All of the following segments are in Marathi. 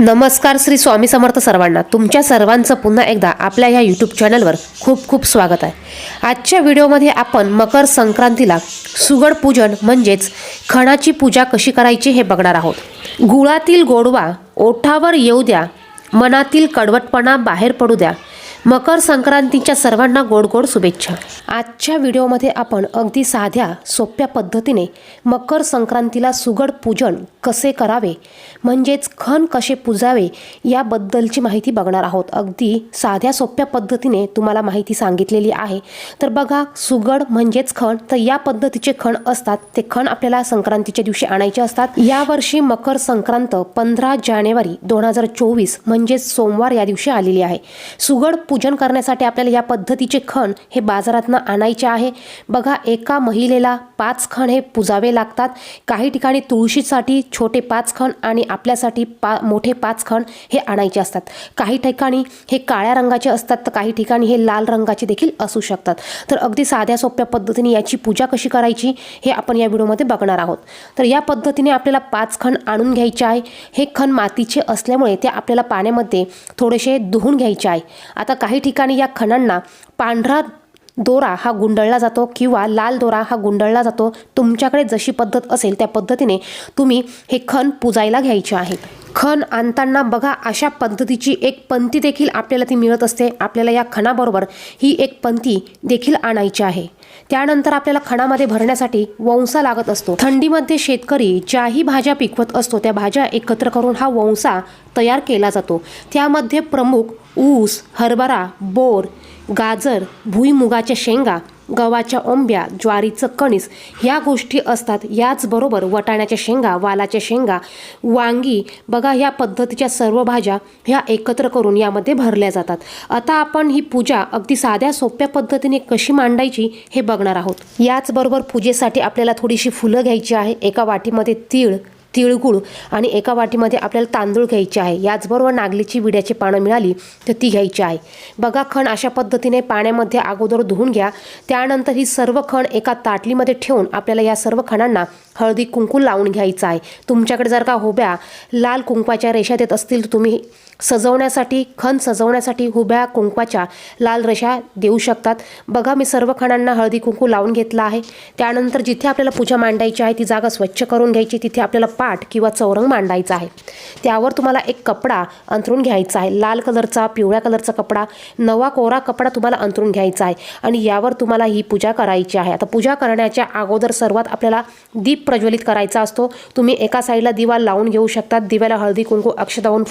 नमस्कार श्री स्वामी समर्थ सर्वांना. तुमच्या सर्वांचं पुन्हा एकदा आपल्या ह्या यूट्यूब चॅनलवर खूप खूप स्वागत आहे. आजच्या व्हिडिओमध्ये आपण मकर संक्रांतीला सुगड पूजन म्हणजेच खणाची पूजा कशी करायची हे बघणार आहोत. गुळातील गोडवा ओठावर येऊ द्या मनातील कडवटपणा बाहेर पडू द्या मकर संक्रांतीच्या सर्वांना गोड गोड शुभेच्छा. आजच्या व्हिडिओमध्ये आपण अगदी साध्या सोप्या पद्धतीने मकर संक्रांतीला सुगड पूजन कसे करावे म्हणजेच खण कसे पुजावे याबद्दलची माहिती बघणार आहोत. अगदी साध्या सोप्या पद्धतीने तुम्हाला माहिती सांगितलेली आहे. तर बघा सुगड म्हणजेच खण. तर या पद्धतीचे खण असतात. ते खण आपल्याला संक्रांतीच्या दिवशी आणायचे असतात. यावर्षी मकर संक्रांत पंधरा जानेवारी दोन हजार चोवीस म्हणजेच सोमवार या दिवशी आलेली आहे. सुगड पूजन करण्यासाठी आपल्याला या पद्धतीचे खण हे बाजारातनं आणायचे आहे. बघा एका महिलेला पाच खण हे पुजावे लागतात. काही ठिकाणी तुळशीसाठी छोटे पाच खण आणि आपल्यासाठी पा मोठे पाच खण हे आणायचे असतात. काही ठिकाणी हे काळ्या रंगाचे असतात तर काही ठिकाणी हे लाल रंगाचे देखील असू शकतात. तर अगदी साध्या सोप्या पद्धतीने याची पूजा कशी करायची हे आपण या व्हिडिओमध्ये बघणार आहोत. तर या पद्धतीने आपल्याला पाच खण आणून घ्यायचे आहे. हे खण मातीचे असल्यामुळे ते आपल्याला पाण्यामध्ये थोडेसे धुवून घ्यायचे आहे. आता काही ठिकाणी या खणांना पांढरा दोरा हा गुंडळला जातो किंवा लाल दोरा हा गुंडळला जातो. तुमच्याकडे जशी पद्धत असेल त्या पद्धतीने तुम्ही हे खण पुजायला घ्यायचे आहे. खण आणताना बघा अशा पद्धतीची एक पंथी देखील आपल्याला ती मिळत असते. आपल्याला या खणाबरोबर ही एक पंथी देखील आणायची आहे. त्यानंतर आपल्याला खणामध्ये भरण्यासाठी वंसा लागत असतो. थंडीमध्ये शेतकरी ज्याही भाज्या पिकवत असतो त्या भाज्या एकत्र करून हा वंसा तयार केला जातो. त्यामध्ये प्रमुख ऊस हरभरा बोर गाजर भुईमुगाच्या शेंगा गव्हाच्या ओंब्या ज्वारीचं कणीस ह्या गोष्टी असतात. याचबरोबर वटाण्याच्या शेंगा वालाच्या शेंगा वांगी बघा ह्या पद्धतीच्या सर्व भाज्या ह्या एकत्र करून यामध्ये भरल्या जातात. आता आपण ही पूजा अगदी साध्या सोप्या पद्धतीने कशी मांडायची हे बघणार आहोत. याचबरोबर पूजेसाठी आपल्याला थोडीशी फुलं घ्यायची आहे. एका वाटीमध्ये तीळ तिळगुळ आणि एका वाटीमध्ये आपल्याला तांदूळ घ्यायचे आहे. याचबरोबर नागलीची विड्याची पानं मिळाली तर ती घ्यायची आहे. बघा खण अशा पद्धतीने पाण्यामध्ये अगोदर धुवून घ्या. त्यानंतर ही सर्व खण एका ताटलीमध्ये ठेवून आपल्याला या सर्व खणांना हळदी कुंकू लावून घ्यायचा आहे. तुमच्याकडे जर का हुब्या लाल कुंकवाच्या रेषा देत असतील तर तुम्ही सजवण्यासाठी खण सजवण्यासाठी हुब्या कुंकवाच्या लाल रेषा देऊ शकतात. बघा मी सर्व खणांना हळदी कुंकू लावून घेतला आहे. त्यानंतर जिथे आपल्याला पूजा मांडायची आहे ती जागा स्वच्छ करून घ्यायची. तिथे आपल्याला पाठ किंवा चौरंग मांडायचा आहे. त्यावर तुम्हाला एक कपडा अंथरून घ्यायचा आहे. लाल कलरचा पिवळ्या कलरचा कपडा नवा कोरा कपडा तुम्हाला अंथरून घ्यायचा आहे. आणि यावर तुम्हाला ही पूजा करायची आहे. आता पूजा करण्याच्या अगोदर सर्वात आपल्याला दीप प्रज्वलित करायचा असतो. तुम्ही एका साईडला दिवा लावून घेऊ शकतात. दिव्याला हळदी कुंकू अक्षदावून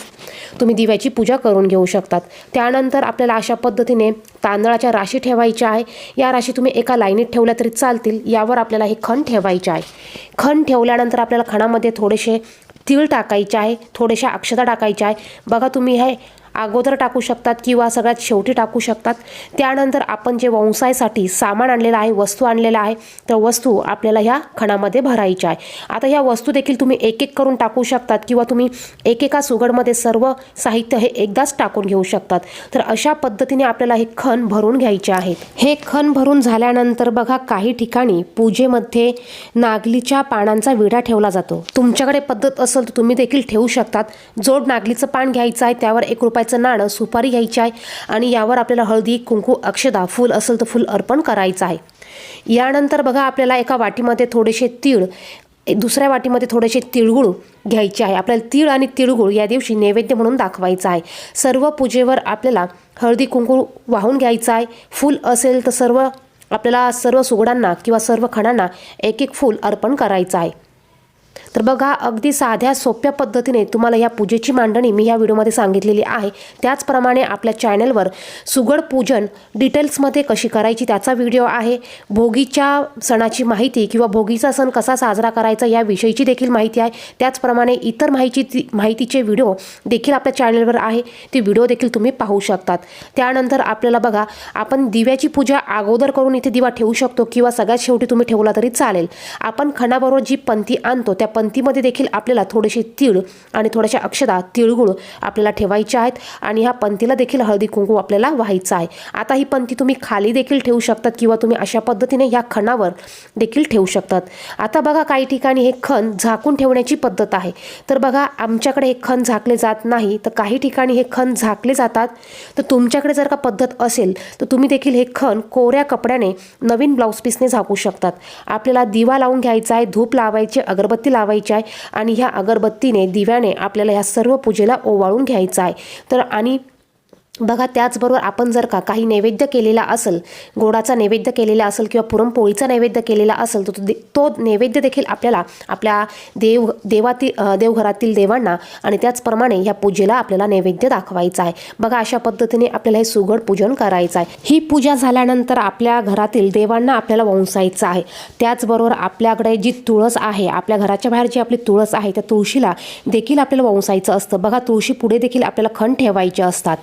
तुम्ही दिव्याची पूजा करून घेऊ शकतात. त्यानंतर आपल्याला अशा पद्धतीने तांदळाच्या राशी ठेवायच्या आहे. या राशी तुम्ही एका लाईनीत ठेवल्या तरी चालतील. यावर आपल्याला हे खण ठेवायचे आहे. खण ठेवल्यानंतर आपल्याला खणामध्ये थोडेसे तीळ टाकायचे आहे. थोड्याशा अक्षता टाकायच्या आहे. बघा तुम्ही हे अगोदर टाकू शकतात किंवा सगळ्यात शेवटी टाकू शकतात. त्यानंतर आपण जे वंसायसाठी सामान आणलेलं आहे वस्तू आणलेलं आहे तर वस्तू आपल्याला ह्या खणामध्ये भरायच्या आहे. आता ह्या वस्तू देखील तुम्ही एक एक करून टाकू शकतात किंवा तुम्ही एकेका सुगडमध्ये सर्व साहित्य हे एकदाच टाकून घेऊ शकतात. तर अशा पद्धतीने आपल्याला हे खण भरून घ्यायचे आहेत. हे खण भरून झाल्यानंतर बघा काही ठिकाणी पूजेमध्ये नागलीच्या पानांचा विडा ठेवला जातो. तुमच्याकडे पद्धत असेल तर तुम्ही देखील ठेवू शकतात. जोड नागलीचं पान घ्यायचं आहे त्यावर एक रुपया रुपयाचं नाणं सुपारी घ्यायची आहे आणि यावर आपल्याला हळदी कुंकू अक्षदा फूल असेल तर फूल अर्पण करायचं आहे. यानंतर बघा आपल्याला एका वाटीमध्ये थोडेसे तीळ दुसऱ्या वाटीमध्ये थोडेसे तिळगुळ घ्यायचे आहे. आपल्याला तीळ आणि तिळगुळ या दिवशी नैवेद्य म्हणून दाखवायचा आहे. सर्व पूजेवर आपल्याला हळदी कुंकू वाहून घ्यायचं आहे. फूल असेल तर सर्व आपल्याला सर्व सुगडांना किंवा सर्व खणांना एक एक फूल अर्पण करायचं आहे. तर बघा अगदी साध्या सोप्या पद्धतीने तुम्हाला या पूजेची मांडणी मी या व्हिडिओमध्ये सांगितलेली आहे. त्याचप्रमाणे आपल्या चॅनलवर सुगड पूजन डिटेल्समध्ये कशी करायची त्याचा व्हिडिओ आहे. भोगीच्या सणाची माहिती किंवा भोगीचा सण कसा साजरा करायचा या विषयीची देखील माहिती आहे. त्याचप्रमाणे इतर माहिती माहितीचे व्हिडिओ देखील आपल्या चॅनलवर आहे. ते व्हिडिओ देखील तुम्ही पाहू शकतात. त्यानंतर आपल्याला बघा आपण दिव्याची पूजा अगोदर करून इथे दिवा ठेवू शकतो किंवा सगळ्यात शेवटी तुम्ही ठेवला तरी चालेल. आपण खणाबरोबर जी पंथी आणतो त्या पंतीमध्ये देखील आपल्याला थोडेसे तीळ आणि थोड्याशा अक्षदा तिळगुळ आपल्याला ठेवायचे आहेत आणि ह्या पंथीला देखील हळदी कुंकू आपल्याला व्हायचं आहे. आता ही पंथी तुम्ही खाली देखील ठेवू शकतात किंवा तुम्ही अशा पद्धतीने ह्या खणावर देखील ठेवू शकतात. आता बघा काही ठिकाणी हे खण झाकून ठेवण्याची पद्धत आहे. तर बघा आमच्याकडे हे खण झाकले जात नाही. तर काही ठिकाणी हे खण झाकले जातात. तर तुमच्याकडे जर का पद्धत असेल तर तुम्ही देखील हे खण कोऱ्या कपड्याने नवीन ब्लाऊज पीसने झाकू शकतात. आपल्याला दिवा लावून घ्यायचा आहे धूप लावायची अगरबत्ती लावायची आहे. आणि ह्या अगरबत्तीने दिव्याने आपल्याला ह्या सर्व पूजेला ओवाळून घ्यायचं आहे. तर आणि बघा त्याचबरोबर आपण जर का काही नैवेद्य केलेला असेल गोडाचा नैवेद्य केलेला असेल किंवा पुरणपोळीचा नैवेद्य केलेला असेल तर तो दे- तो नैवेद्य देखील आपल्याला आपल्या देव देवातील देवघरातील देवांना आणि त्याचप्रमाणे ह्या पूजेला आपल्याला नैवेद्य दाखवायचा आहे. बघा अशा पद्धतीने आपल्याला हे सुगड पूजन करायचं आहे. ही पूजा झाल्यानंतर आपल्या घरातील देवांना आपल्याला वंसायचं आहे. त्याचबरोबर आपल्याकडे जी तुळस आहे आपल्या घराच्या बाहेर जी आपली तुळस आहे त्या तुळशीला देखील आपल्याला वंसायचं असतं. बघा तुळशी पुढे देखील आपल्याला खण ठेवायचे असतात.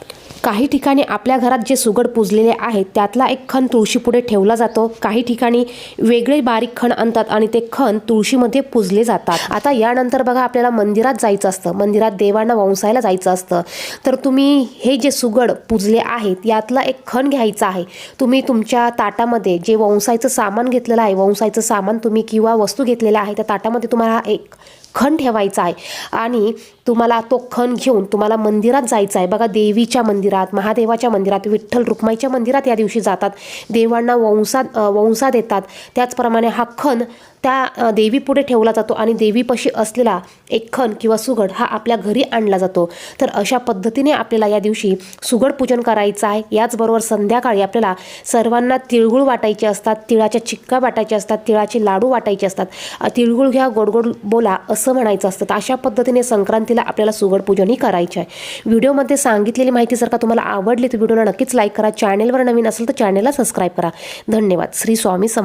काही ठिकाणी आपल्या घरात जे सुगड पुजलेले आहेत त्यातला एक खण तुळशीपुढे ठेवला जातो. काही ठिकाणी वेगळे बारीक खण आणतात आणि ते खण तुळशीमध्ये पुजले जातात. आता यानंतर बघा आपल्याला मंदिरात जायचं असतं. मंदिरात देवांना वंसायला जायचं असतं. तर तुम्ही हे जे सुगड पुजले आहेत यातला एक खण घ्यायचा आहे. तुम्ही तुमच्या ताटामध्ये जे वंसायचं सामान घेतलेलं आहे वंसायचं सामान तुम्ही किंवा वस्तू घेतलेल्या आहे त्या ताटामध्ये तुम्हाला एक खण ठेवायचा आहे. आणि तुम्हाला तो खण घेऊन तुम्हाला मंदिरात जायचं आहे. बघा देवीच्या मंदिरात महादेवाच्या मंदिरात विठ्ठल रुक्माईच्या मंदिरात या दिवशी जातात. देवांना वंसा वंसा देतात. त्याचप्रमाणे हा खण त्या देवीपुढे ठेवला जातो आणि देवीपाशी असलेला एक खण किंवा सुगड हा आपल्या घरी आणला जातो. तर अशा पद्धतीने आपल्याला या दिवशी सुगड पूजन करायचं आहे. याचबरोबर संध्याकाळी आपल्याला सर्वांना तिळगुळ वाटायचे असतात तिळाच्या चिक्का वाटायच्या असतात तिळाचे लाडू वाटायचे असतात. तिळगुळ घ्या गोडगोड बोला असं म्हणायचं असतं. तर अशा पद्धतीने संक्रांतीला आपल्याला सुगड पूजनही करायचं आहे. व्हिडिओमध्ये सांगितलेली माहिती जर का तुम्हाला आवडली तर व्हिडिओला नक्कीच लाईक करा. चॅनेलवर नवीन असेल तर चॅनेलला सबस्क्राईब करा. धन्यवाद. श्री स्वामी सम